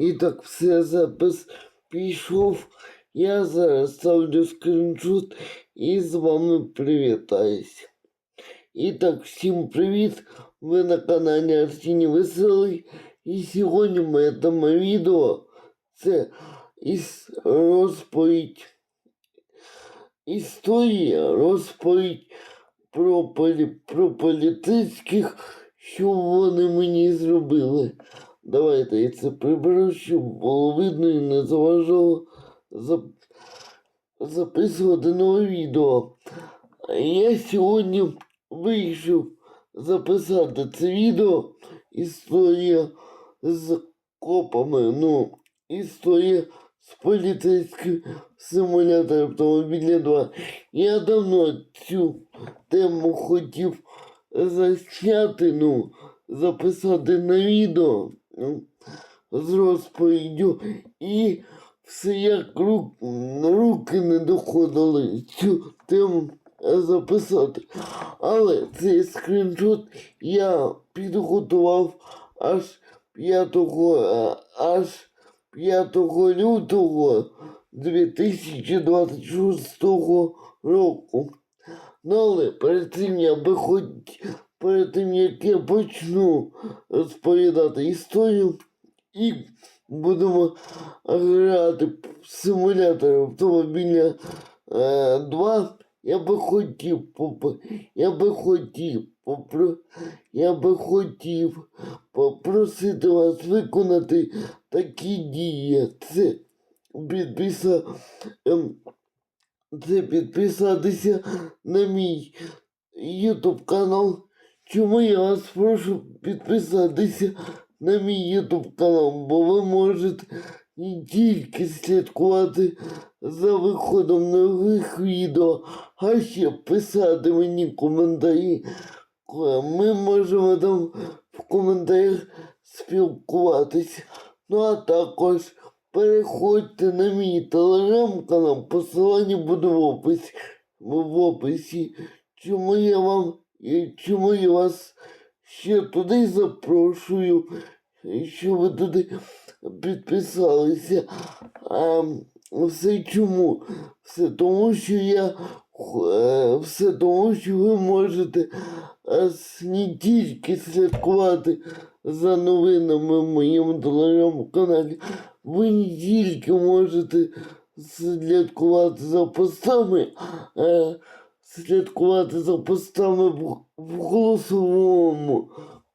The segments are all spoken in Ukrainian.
І так все запис пішов. Я зараз ставлю скріншот і з вами привітаюся. І так, всім привіт! Ви на каналі Арсеній Веселий. І сьогодні моє тема відео це із розповідь. Історія розповідь про, полі, про поліцейських, що вони мені зробили. Давайте я це приберу, щоб було видно і не заважало зап... записувати нове відео. Я сьогодні вирішив записати це відео. Історія з копами. Ну, історія з поліцейським симулятором автомобіля 2. Я давно цю тему хотів засняти, ну, записати на відео з розповіддю і все як рук, руки не доходили цю тему записати. Але цей скріншот я підготував аж 5, е, аж 5 лютого 2026 року. Ну, але перед цим я би хоч перед тим як я почну розповідати історію і будемо грати в симулятор автомобіля е, 2, я би хотів поп... я би хотів попро... я би хотів попросити вас виконати такі дії. Це підписа... це підписатися на мій YouTube канал. Чому я вас прошу підписатися на мій YouTube канал, бо ви можете не тільки слідкувати за виходом нових відео, а ще писати мені коментарі. Ми можемо там в коментарях спілкуватися. Ну а також переходьте на мій телеграм-канал, посилання буде в описі. В описі. Чому я вам і чому я вас ще туди запрошую, що ви туди підписалися. А все чому? Все тому, що я е, все тому, що ви можете е, не тільки слідкувати за новинами в моєму телеграм-каналі, ви не тільки можете слідкувати за постами, а слідкувати за постами в, голосовому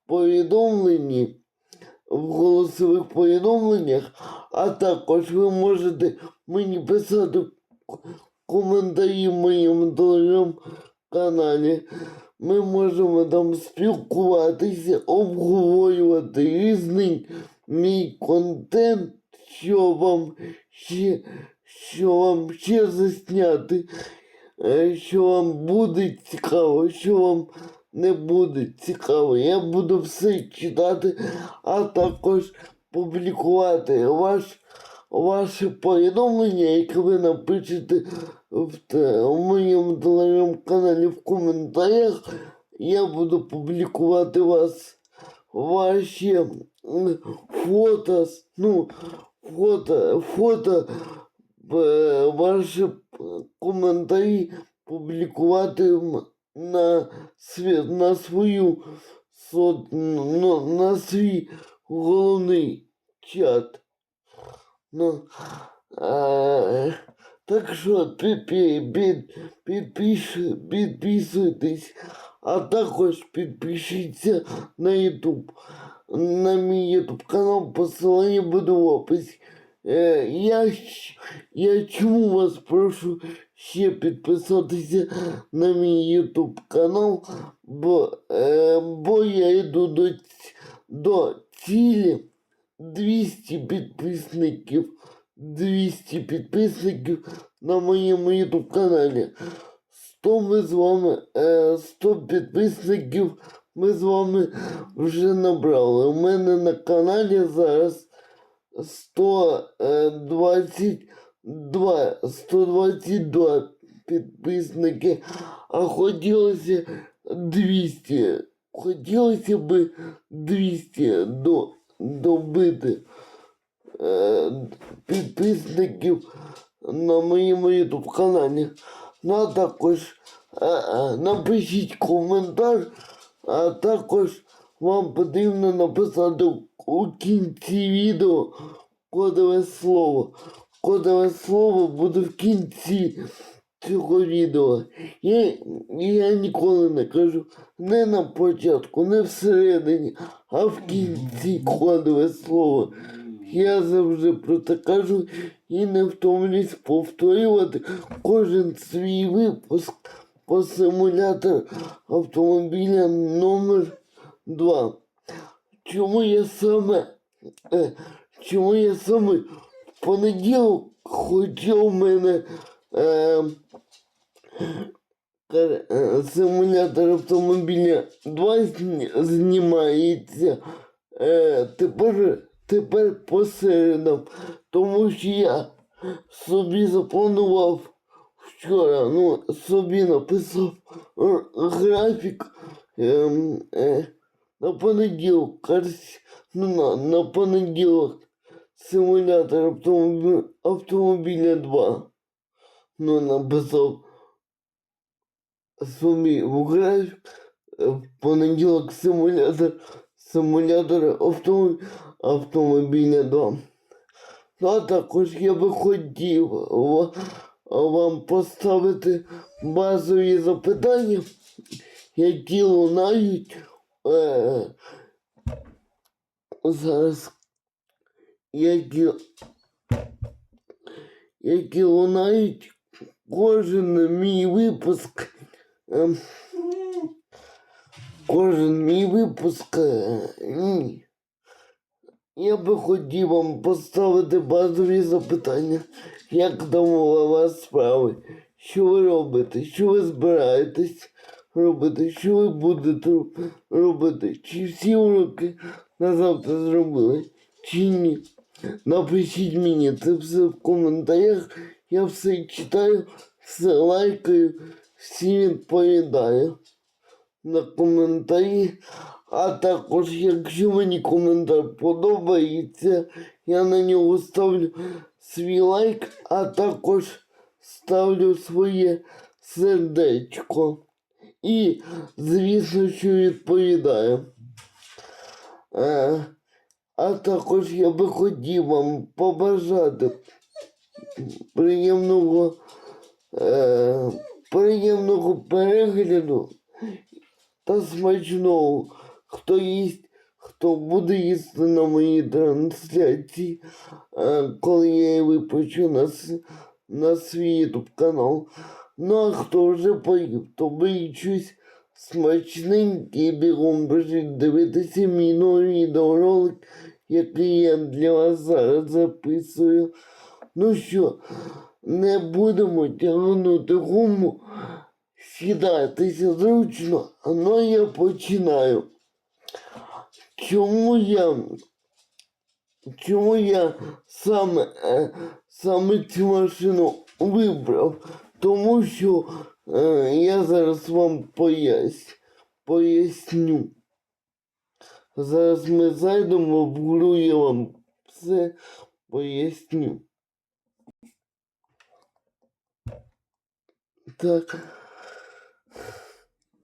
повідомленні, в голосових повідомленнях, а також ви можете мені писати коментарі в моєму телеграм-каналі. Ми можемо там спілкуватися, обговорювати різний мій контент, що вам ще, що вам ще засняти, що вам буде цікаво, що вам не буде цікаво. Я буду все читати, а також публікувати ваш, ваше повідомлення, яке ви напишете в, в моєму телеграм-каналі в коментарях. Я буду публікувати вас ваші фото, ну, фото, фото, е, ваші коментарі публікувати на, сві, на свою на свій головний чат. Ну, а, так що підписуйтесь, а також підпишіться на YouTube. На мій YouTube канал посилання буде в описі. Е, я, я чому вас прошу ще підписатися на мій YouTube канал, бо, е, бо я йду до, до цілі 200 підписників. 200 підписників на моєму YouTube каналі. 100 ми з вами, е, 100 підписників ми з вами вже набрали. У мене на каналі зараз 122, 122 підписники, а хотілося 200. Хотілося б 200 до, добити. е, підписників на моєму YouTube каналі. Ну а також е, е, напишіть коментар, а також вам потрібно написати у кінці відео кодове слово. Кодове слово буде в кінці цього відео. Я, я ніколи не кажу не на початку, не всередині, а в кінці кодове слово. Я завжди про це кажу і не втомлюсь повторювати кожен свій випуск по симулятору автомобіля номер 2. Чому я саме е, чому я саме в понеділок, хоча в мене е, е, симулятор автомобіля 2 знімається е, тепер, тепер по тому що я собі запланував вчора, ну, собі написав графік ем, е, на понеділок, карсь- ну, на, на понеділок симулятор автомобіля, автомобіля 2. Ну, написав собі в графік е, в понеділок симулятор симулятор автомобіля, автомобіля 2. Ну, а також я би хотів вам поставити базові запитання, які лунають е, зараз, які, які лунають кожен мій випуск. Е, кожен мій випуск. Е. Я би хотів вам поставити базові запитання. Як там вас справи? Що ви робите? Що ви збираєтесь робити? Що ви будете робити? Чи всі уроки на завтра зробили? Чи ні? Напишіть мені це все в коментарях. Я все читаю, все лайкаю, всі відповідаю на коментарі. А також, якщо мені коментар подобається, я на нього ставлю свій лайк, а також ставлю своє сердечко. І, звісно, що відповідаю. Е, а також я би хотів вам побажати приємного, е, приємного перегляду та смачного. Хто їсть, хто буде їсти на моїй трансляції, е, коли я її випущу на, на свій YouTube канал. Ну а хто вже поїв, то смачненьке і бігом біжить дивитися мій новий відеоролик, який я для вас зараз записую. Ну що, не будемо тягнути гуму. Сідайтеся зручно, ну я починаю. Чому я, чому я саме, е, саме цю машину вибрав? тому що е, я зараз вам поясню. поясню. Зараз ми зайдемо, в обговорю, я вам все поясню. Так.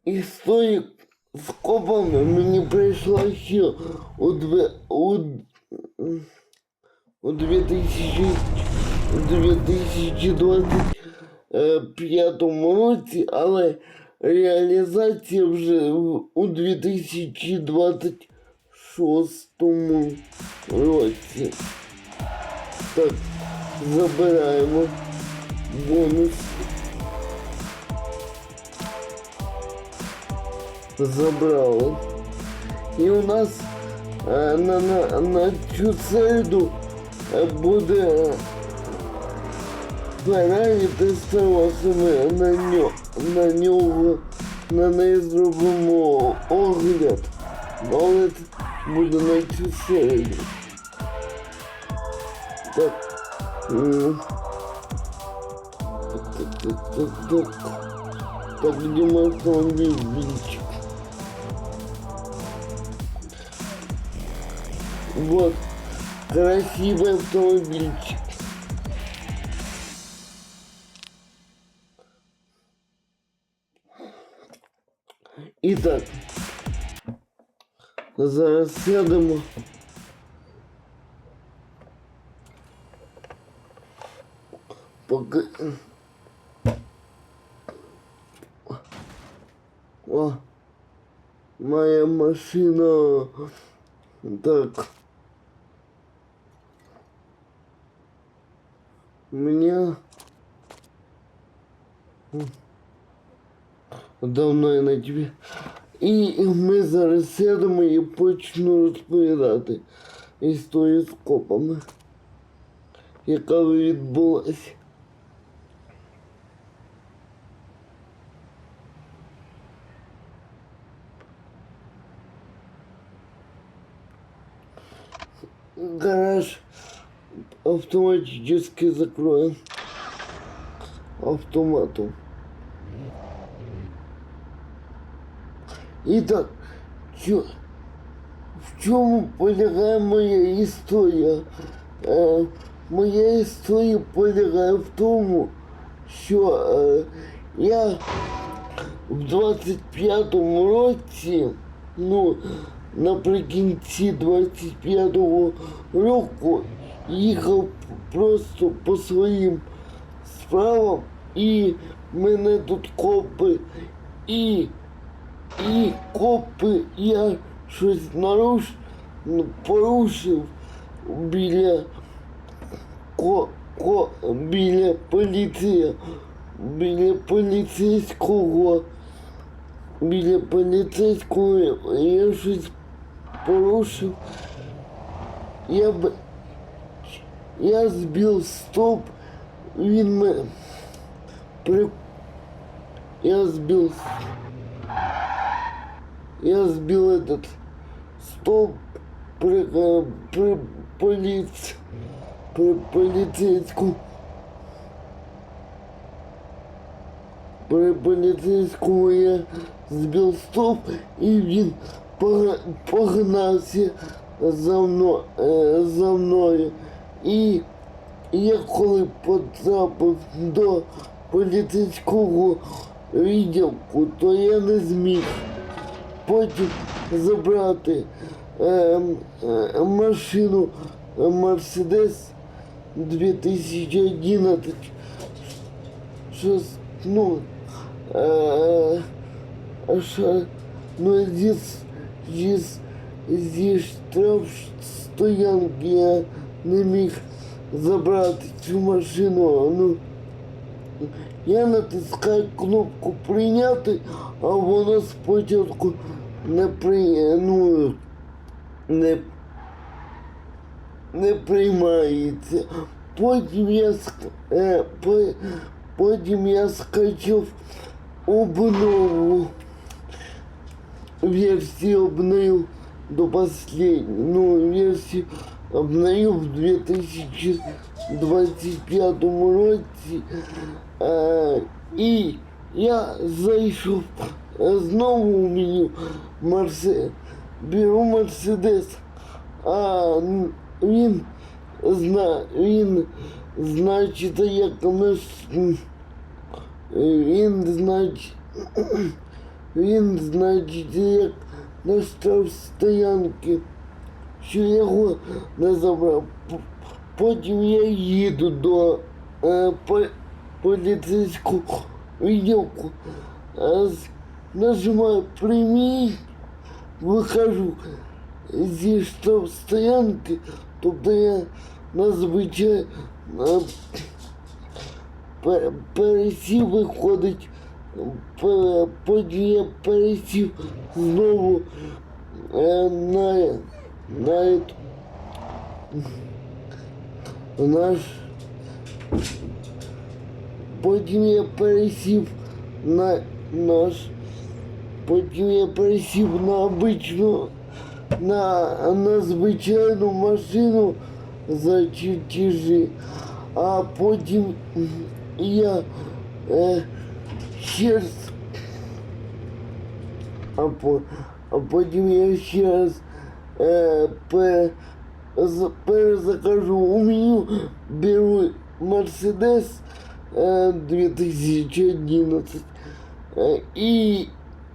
історик з копами мені прийшла ще у, две, у, у 2000, 2020 Е, 2005 році, але реалізація вже у 2026 році. Так, забираємо бонус. Забрали. І у нас е, на, на, на цю середу е, буде буде Феррарі тестуватиме на, нього, на нього, на неї зробимо огляд. Але буде на цю середу. Так. Так, так, так, так, так. Где мой автомобиль? Вот. красивый автомобильчик. Итак, зараз сядемо. Поки... О, моя машина. Так. У меня... Давно я на тебе. І ми зараз сядемо і почну розповідати історію з копами, яка відбулася. Гараж автоматически закроем автоматом. І так, чо, в чому полягає моя історія? Е, моя історія полягає в тому, що е, я в 25-му році, ну, наприкінці 25-го року їхав просто по своїм справам і мене тут копи і і копи я щось наруш, порушив біля ко, ко, біля поліції, біля поліцейського, біля поліцейського я щось порушив. Я б я збив стоп, він мене при я збив я сбил этот столб при, э, при полиции, при полицейском, при полицейскому я збив стовп і він пог- погнався за мною, за мною. І я коли потрапив до поліцейського відділку, то я не зміг потім забрати е, е, машину Мерседес 2011. Що, ну, е, що, ну, зі, зі, зі штраф стоянки я не міг забрати цю машину. Ну, я натискаю кнопку прийняти, а воно спочатку не при... ну, не, не приймається. Потім я е, по- потім я скачав обнову версию обновил до последней, ну, версию обновил в 2025 році. Е, і я зайшов знову у меню Мерсе, беру Мерседес, а він зна, він значить, як наш, м, він значить, він значить, як на штрафстоянки, що його не забрав. Потім я їду до е, по, поліцейського відділку, е, з- нажимаю прийміть, вихожу зі штрафстоянки, тобто я надзвичай е, пе- пересів виходить, пе- потім я пересів знову е, на, на, ету- наш. Потім я пересів на наш. Потім я пересів на обичну, на, на звичайну машину за чертежі. А потім я е, ще раз, а, по, а потім я ще раз е, пе, з- перезакажу у меню, беру Мерседес е, 2011 е, і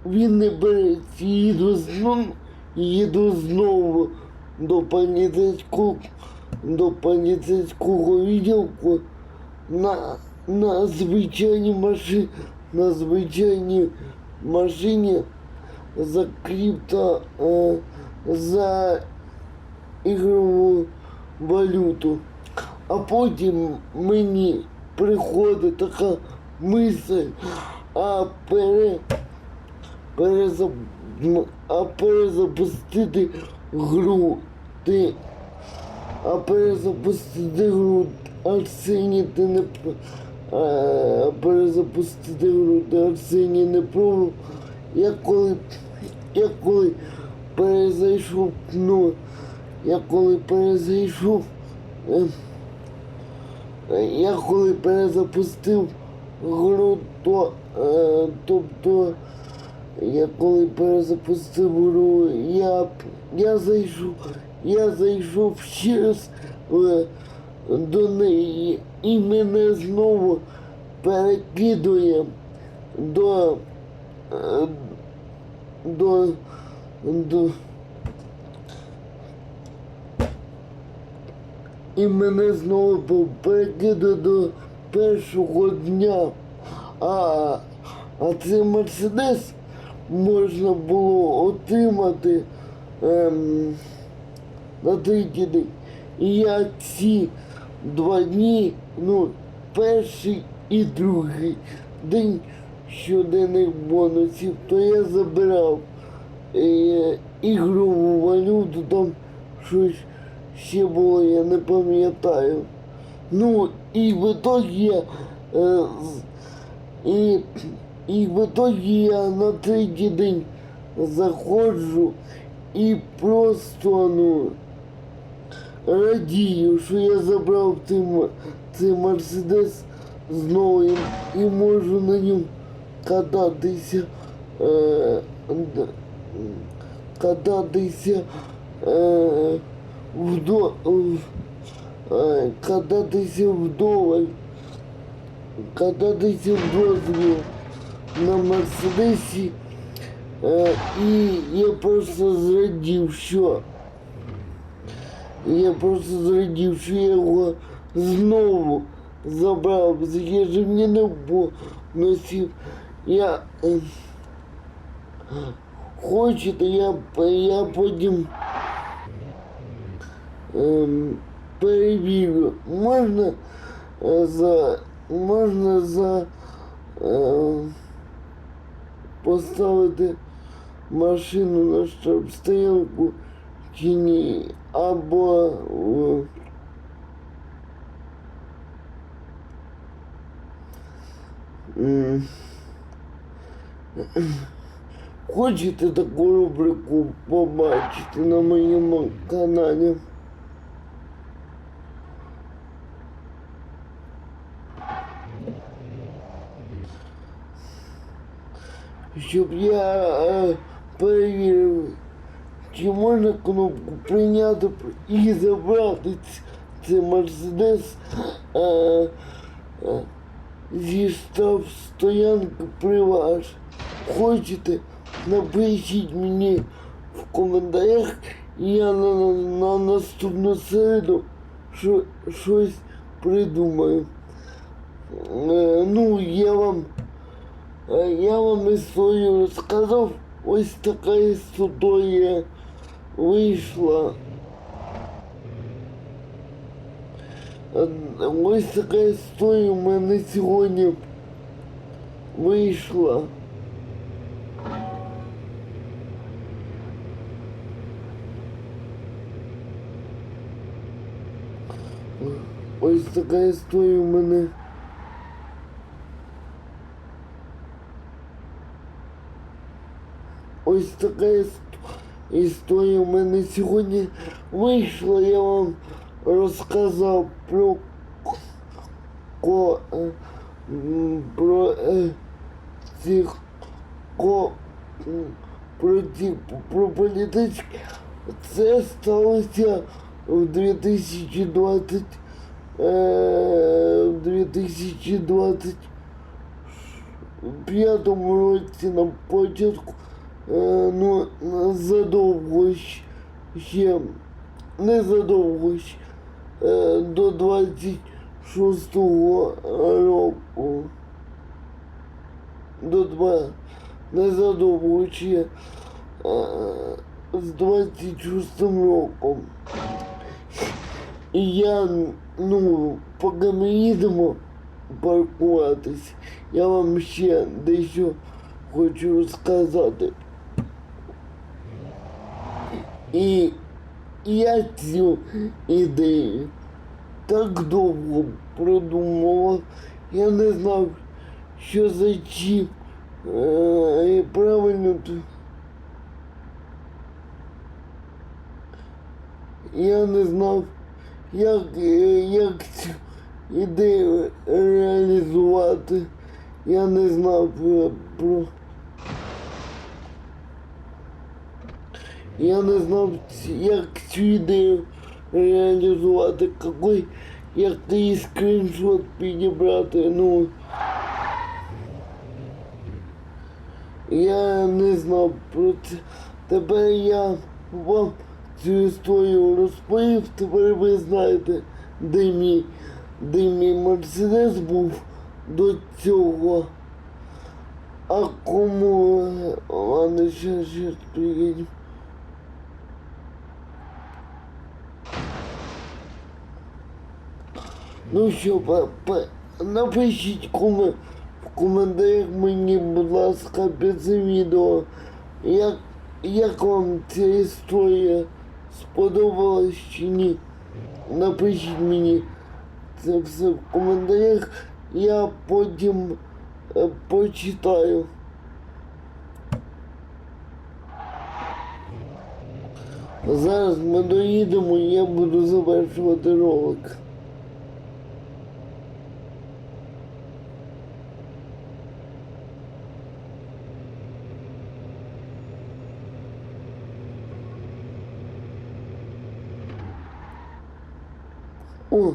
він не береться, їду знову, їду знову до поліцейського, до поліцейського відділку на, на звичайній машині, на звичайній машині за крипто, е, за ігрову валюту. А потім мені приходить така мисль, а пере, перезап, а перезапустити гру. Ти, а перезапустити гру Арсеній ти не а, перезапустити гру ти Арсеній не пробував. Я коли, я коли перезайшов, ну, я коли перезайшов, е, е, я коли перезапустив гру, то, е, тобто, я коли перезапустив гру, я, я зайшов, я зайшов ще раз е, до неї і мене знову перекидує до, е, до, до, і мене знову перекидує до першого дня. А, а цей Мерседес можна було отримати ем, на третій день. І я ці два дні, ну, перший і другий день щоденних бонусів, то я забирав е, ігрову валюту, там щось ще було, я не пам'ятаю. Ну, і в итоге я е, і, і в итоге я на третій день заходжу і просто, ну, радію, що я забрав цей, м- цей Мерседес знову і, і можу на ньому кататися, е, д- кататися е, вдо, в- е, кататися вдоволь, кататися вдозвіл на Мерседесі. Е, і я просто зрадів, що я просто зрадів, що я його знову забрав з ежедневних бонусів. Я е, хочете, я, п- я потім ем, перевірю. Можна е, за можна за е, поставити машину на штаб-стоянку чи ні, або е, Хочете таку рубрику побачити на моєму каналі? Щоб я е, перевірив, чи можна кнопку прийняти і забрати цей Мерседес е, е, зі штаб стоянки при ваш. Хочете, напишіть мені в коментарях, і я на, на, на наступну середу що, щось придумаю. Е, я вам, я історію розказав. Ось така історія вийшла. Е, Ось така історія у мене сьогодні вийшла. Ось така історія у мене. Ось така іс- історія у мене сьогодні вийшла. Я вам розказав про ко, е, про е, цих ко, про ці про політичні. Це сталося в 2020 е, в 2025 році на початку ну задовго ще не задовго ще, е, до 26-го року. До два незадовго ще е, з 26 роком. І я, ну, поки ми їдемо паркуватись, я вам ще дещо хочу сказати. І я цю ідею так довго продумував, я не знав, що за чим. Е, і правильно. Я не знав, як, е, як цю ідею реалізувати. Я не знав е, про. Я не знав, як цю ідею реалізувати, який скріншот підібрати. Ну, я не знав про це. Тепер я вам цю історію розповів, тепер ви знаєте, де мій, де мій Мерседес був до цього. А кому ладно, ще ще приїдемо. Ну що, па- па- напишіть коме, в коментарях мені, будь ласка, під цим відео, як, як вам ця історія сподобалась чи ні. Напишіть мені це все в коментарях, я потім е, почитаю. Зараз ми доїдемо я буду завершувати ролик. О.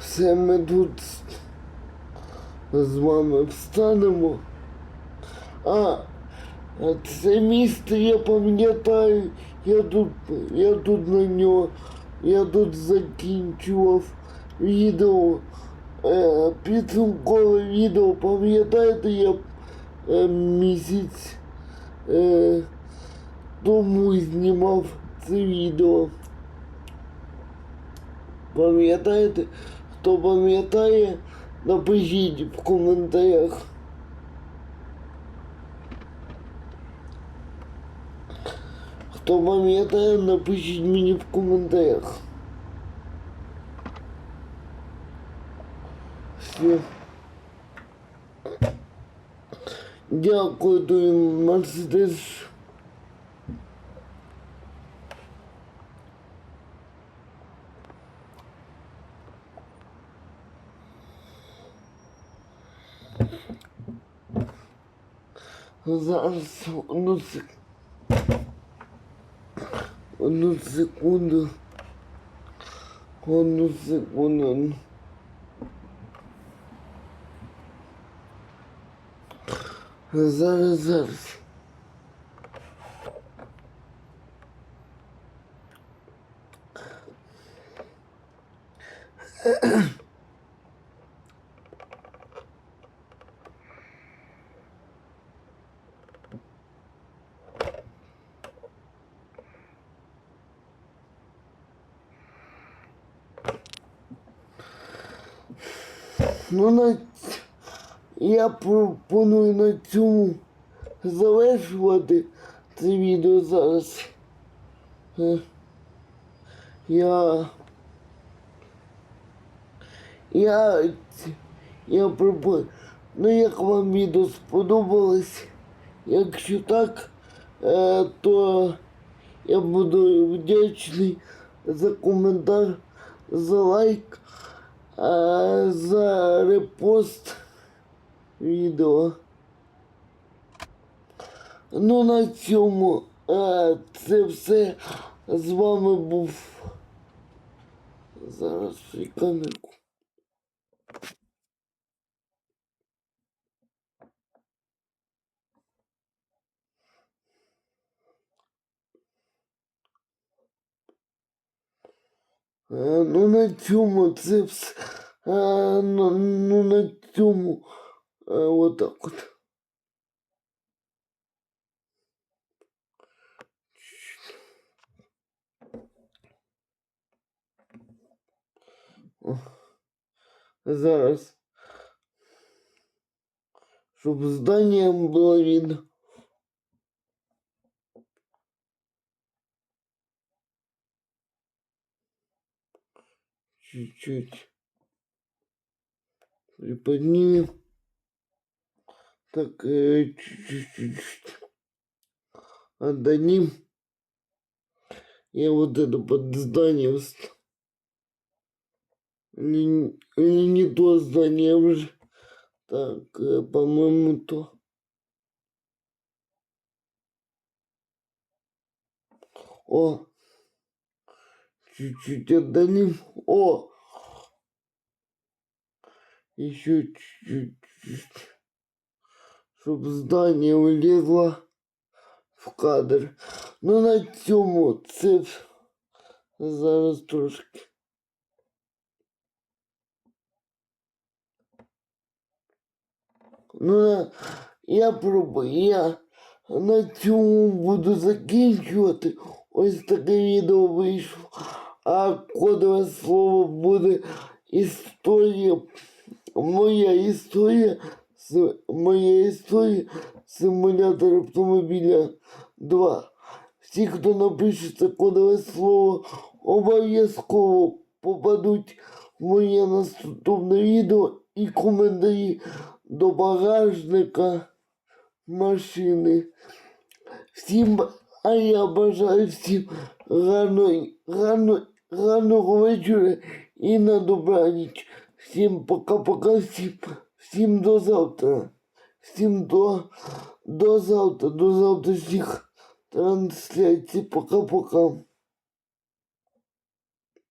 Все ми тут з вами встанемо. А, це місце я пам'ятаю, я тут, я тут на нього, я тут закінчував відео, е, підсумкове відео, пам'ятаєте, я е, місяць е, тому знімав це відео. Пам'ятаєте? Хто пам'ятає, напишіть в коментарях. Хто пам'ятає, напишіть мені в коментарях. Все. Дякую, Мерседес. Зараз одну сек... Одну секунду. Одну секунду. Зараз, зараз. Ну, на... я пропоную на цьому завершувати це відео зараз. Е, Я. Я. Я пропоную. Ну, як вам відео сподобалось? Якщо так, е, то я буду вдячний за коментар, за лайк. За репост відео. Ну на цьому це все з вами був. Зараз і ну на цьому це все. Ну, ну на цьому. А, отак от. О, Зараз. Щоб здання було видно. Чуть-чуть. Приподнимем. Так, э, чуть-чуть. Отдадим. Я вот это под здание Или, или не то здание уже. Так, э, по-моему, то. О, чуть-чуть отдалим. О, еще чуть-чуть, чтобы здание влезло в кадр. Ну на цьому це вс- зараз трошки. Ну, я пробую, я на цьому буду закінчувати. Ось таке відео вийшло. А кодове слово буде історія. Моя історія. Моя історія симулятор автомобіля 2. Всі, хто напише це кодове слово, обов'язково попадуть в моє наступне відео і коментарі до багажника машини. Всім, а я бажаю всім гарної, гарно, гарного вечора і на добраніч. Всім пока-пока, всім, всім до завтра. Всім до, до завтра, до завтрашніх трансляцій. Пока-пока.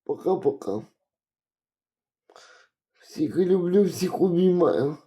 Пока-пока. Всіх люблю, всіх обіймаю.